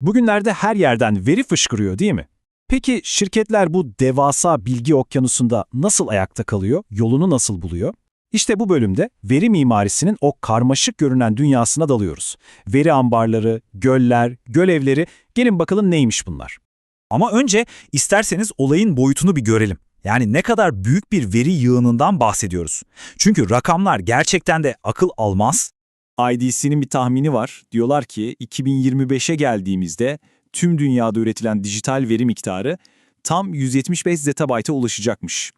Bugünlerde her yerden veri fışkırıyor değil mi? Peki şirketler bu devasa bilgi okyanusunda nasıl ayakta kalıyor, yolunu nasıl buluyor? İşte bu bölümde veri mimarisinin o karmaşık görünen dünyasına dalıyoruz. Veri ambarları, göller, göl evleri, gelin bakalım neymiş bunlar? Ama önce isterseniz olayın boyutunu bir görelim. Yani ne kadar büyük bir veri yığınından bahsediyoruz. Çünkü rakamlar gerçekten de akıl almaz. IDC'nin bir tahmini var. Diyorlar ki 2025'e geldiğimizde tüm dünyada üretilen dijital veri miktarı tam 175 zettabyte'a ulaşacakmış.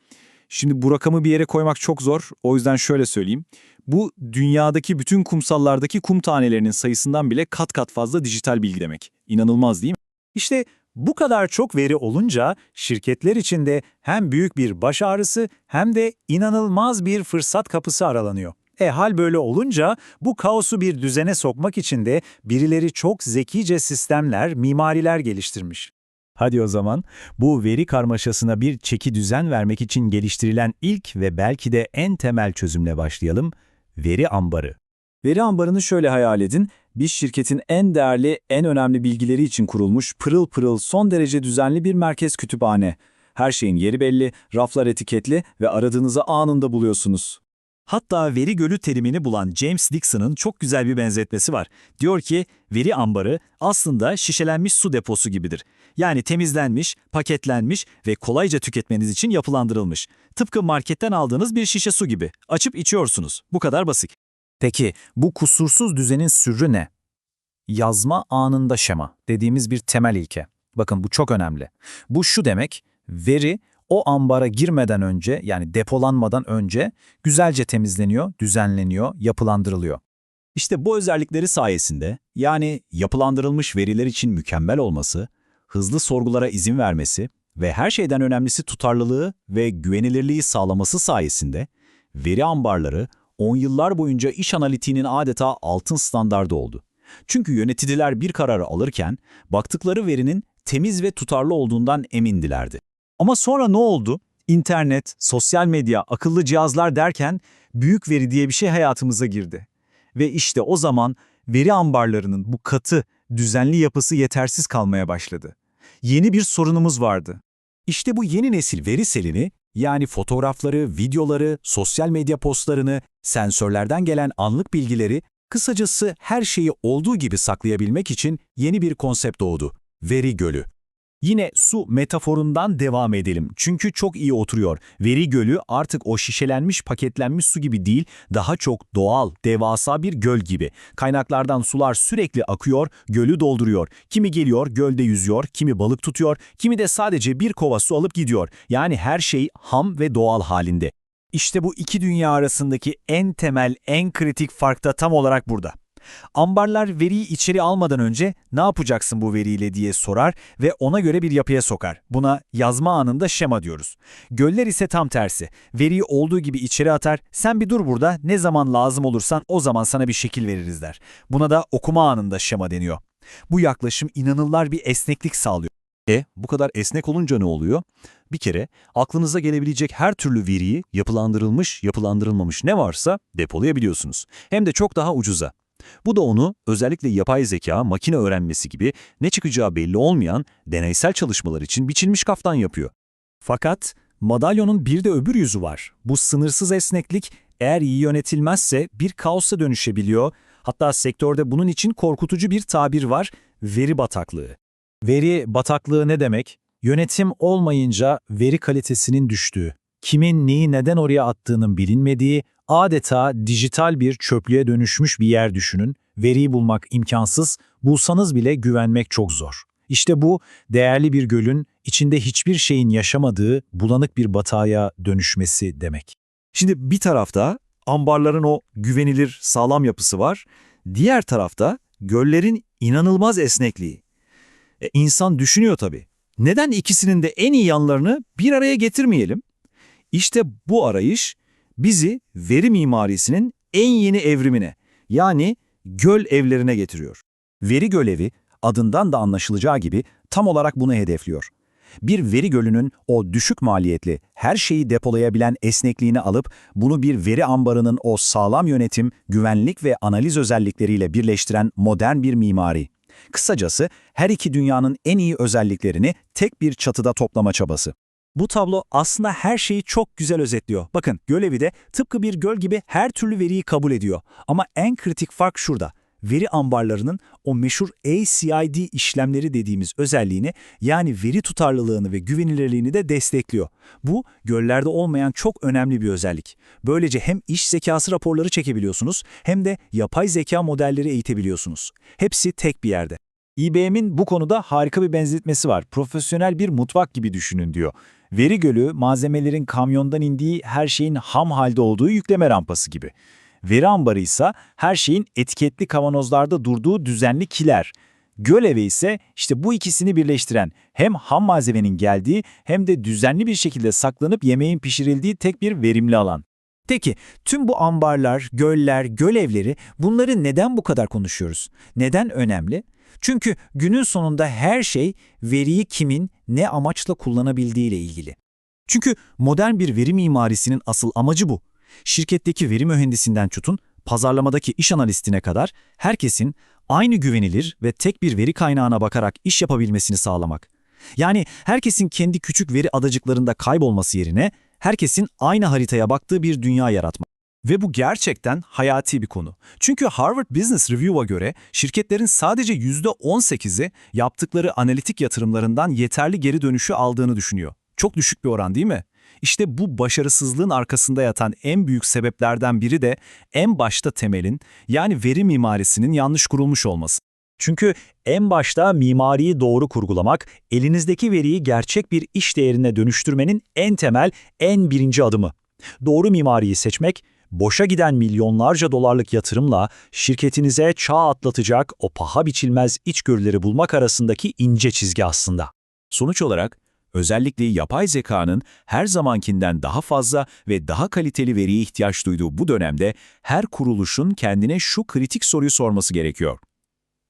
Şimdi bu rakamı bir yere koymak çok zor. O yüzden şöyle söyleyeyim. Bu dünyadaki bütün kumsallardaki kum tanelerinin sayısından bile kat kat fazla dijital bilgi demek. İnanılmaz değil mi? İşte bu kadar çok veri olunca şirketler için de hem büyük bir baş ağrısı hem de inanılmaz bir fırsat kapısı aralanıyor. E hal böyle olunca bu kaosu bir düzene sokmak için de birileri çok zekice sistemler, mimariler geliştirmiş. Hadi o zaman bu veri karmaşasına bir çeki düzen vermek için geliştirilen ilk ve belki de en temel çözümle başlayalım. Veri ambarı. Veri ambarını şöyle hayal edin. Bir şirketin en değerli, en önemli bilgileri için kurulmuş pırıl pırıl son derece düzenli bir merkez kütüphane. Her şeyin yeri belli, raflar etiketli ve aradığınızı anında buluyorsunuz. Hatta veri gölü terimini bulan James Dixon'ın çok güzel bir benzetmesi var. Diyor ki, veri ambarı aslında şişelenmiş su deposu gibidir. Yani temizlenmiş, paketlenmiş ve kolayca tüketmeniz için yapılandırılmış. Tıpkı marketten aldığınız bir şişe su gibi. Açıp içiyorsunuz. Bu kadar basit. Peki bu kusursuz düzenin sırrı ne? Yazma anında şema dediğimiz bir temel ilke. Bakın bu çok önemli. Bu şu demek, veri o ambara girmeden önce yani depolanmadan önce güzelce temizleniyor, düzenleniyor, yapılandırılıyor. İşte bu özellikleri sayesinde yani yapılandırılmış veriler için mükemmel olması, hızlı sorgulara izin vermesi ve her şeyden önemlisi tutarlılığı ve güvenilirliği sağlaması sayesinde veri ambarları 10 yıllar boyunca iş analitiğinin adeta altın standardı oldu. Çünkü yöneticiler bir kararı alırken baktıkları verinin temiz ve tutarlı olduğundan emindilerdi. Ama sonra ne oldu? İnternet, sosyal medya, akıllı cihazlar derken büyük veri diye bir şey hayatımıza girdi. Ve işte o zaman veri ambarlarının bu katı, düzenli yapısı yetersiz kalmaya başladı. Yeni bir sorunumuz vardı. İşte bu yeni nesil veri selini, yani fotoğrafları, videoları, sosyal medya postlarını, sensörlerden gelen anlık bilgileri, kısacası her şeyi olduğu gibi saklayabilmek için yeni bir konsept doğdu. Veri gölü. Yine su metaforundan devam edelim. Çünkü çok iyi oturuyor. Veri gölü artık o şişelenmiş, paketlenmiş su gibi değil, daha çok doğal, devasa bir göl gibi. Kaynaklardan sular sürekli akıyor, gölü dolduruyor. Kimi geliyor, gölde yüzüyor, kimi balık tutuyor, kimi de sadece bir kova su alıp gidiyor. Yani her şey ham ve doğal halinde. İşte bu iki dünya arasındaki en temel, en kritik fark da tam olarak burada. Ambarlar veriyi içeri almadan önce ne yapacaksın bu veriyle diye sorar ve ona göre bir yapıya sokar. Buna yazma anında şema diyoruz. Göller ise tam tersi. Veriyi olduğu gibi içeri atar, sen bir dur burada ne zaman lazım olursan o zaman sana bir şekil veririz der. Buna da okuma anında şema deniyor. Bu yaklaşım inanılmaz bir esneklik sağlıyor. E bu kadar esnek olunca ne oluyor? Bir kere aklınıza gelebilecek her türlü veriyi yapılandırılmış, yapılandırılmamış ne varsa depolayabiliyorsunuz. Hem de çok daha ucuza. Bu da onu özellikle yapay zeka, makine öğrenmesi gibi ne çıkacağı belli olmayan deneysel çalışmalar için biçilmiş kaftan yapıyor. Fakat madalyonun bir de öbür yüzü var. Bu sınırsız esneklik eğer iyi yönetilmezse bir kaosa dönüşebiliyor. Hatta sektörde bunun için korkutucu bir tabir var, veri bataklığı. Veri bataklığı ne demek? Yönetim olmayınca veri kalitesinin düştüğü, kimin neyi neden oraya attığının bilinmediği, adeta dijital bir çöplüğe dönüşmüş bir yer düşünün. Veriyi bulmak imkansız, bulsanız bile güvenmek çok zor. İşte bu değerli bir gölün içinde hiçbir şeyin yaşamadığı bulanık bir batağıya dönüşmesi demek. Şimdi bir tarafta ambarların o güvenilir sağlam yapısı var. Diğer tarafta göllerin inanılmaz esnekliği. E, insan düşünüyor tabii. Neden ikisinin de en iyi yanlarını bir araya getirmeyelim? İşte bu arayış bizi veri mimarisinin en yeni evrimine yani göl evlerine getiriyor. Veri gölevi adından da anlaşılacağı gibi tam olarak bunu hedefliyor. Bir veri gölünün o düşük maliyetli, her şeyi depolayabilen esnekliğini alıp bunu bir veri ambarının o sağlam yönetim, güvenlik ve analiz özellikleriyle birleştiren modern bir mimari. Kısacası her iki dünyanın en iyi özelliklerini tek bir çatıda toplama çabası. Bu tablo aslında her şeyi çok güzel özetliyor. Bakın gölevi de tıpkı bir göl gibi her türlü veriyi kabul ediyor. Ama en kritik fark şurada. Veri ambarlarının o meşhur ACID işlemleri dediğimiz özelliğini yani veri tutarlılığını ve güvenilirliğini de destekliyor. Bu göllerde olmayan çok önemli bir özellik. Böylece hem iş zekası raporları çekebiliyorsunuz hem de yapay zeka modelleri eğitebiliyorsunuz. Hepsi tek bir yerde. IBM'in bu konuda harika bir benzetmesi var. Profesyonel bir mutfak gibi düşünün diyor. Veri gölü, malzemelerin kamyondan indiği her şeyin ham halde olduğu yükleme rampası gibi. Veri ambarı ise her şeyin etiketli kavanozlarda durduğu düzenli kiler. Göl evi ise işte bu ikisini birleştiren hem ham malzemenin geldiği hem de düzenli bir şekilde saklanıp yemeğin pişirildiği tek bir verimli alan. Peki tüm bu ambarlar, göller, göl evleri bunları neden bu kadar konuşuyoruz? Neden önemli? Çünkü günün sonunda her şey veriyi kimin ne amaçla kullanabildiğiyle ilgili. Çünkü modern bir veri mimarisinin asıl amacı bu. Şirketteki veri mühendisinden tutun, pazarlamadaki iş analistine kadar herkesin aynı güvenilir ve tek bir veri kaynağına bakarak iş yapabilmesini sağlamak. Yani herkesin kendi küçük veri adacıklarında kaybolması yerine herkesin aynı haritaya baktığı bir dünya yaratmak. Ve bu gerçekten hayati bir konu. Çünkü Harvard Business Review'a göre şirketlerin sadece %18'i yaptıkları analitik yatırımlarından yeterli geri dönüşü aldığını düşünüyor. Çok düşük bir oran değil mi? İşte bu başarısızlığın arkasında yatan en büyük sebeplerden biri de en başta temelin yani veri mimarisinin yanlış kurulmuş olması. Çünkü en başta mimariyi doğru kurgulamak, elinizdeki veriyi gerçek bir iş değerine dönüştürmenin en temel, en birinci adımı. Doğru mimariyi seçmek, boşa giden milyonlarca dolarlık yatırımla şirketinize çağ atlatacak o paha biçilmez içgörüleri bulmak arasındaki ince çizgi aslında. Sonuç olarak, özellikle yapay zekanın her zamankinden daha fazla ve daha kaliteli veriye ihtiyaç duyduğu bu dönemde her kuruluşun kendine şu kritik soruyu sorması gerekiyor.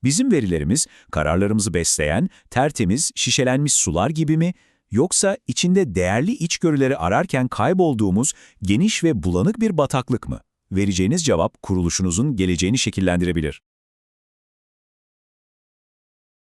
Bizim verilerimiz kararlarımızı besleyen, tertemiz, şişelenmiş sular gibi mi, yoksa içinde değerli içgörüleri ararken kaybolduğumuz geniş ve bulanık bir bataklık mı? Vereceğiniz cevap kuruluşunuzun geleceğini şekillendirebilir.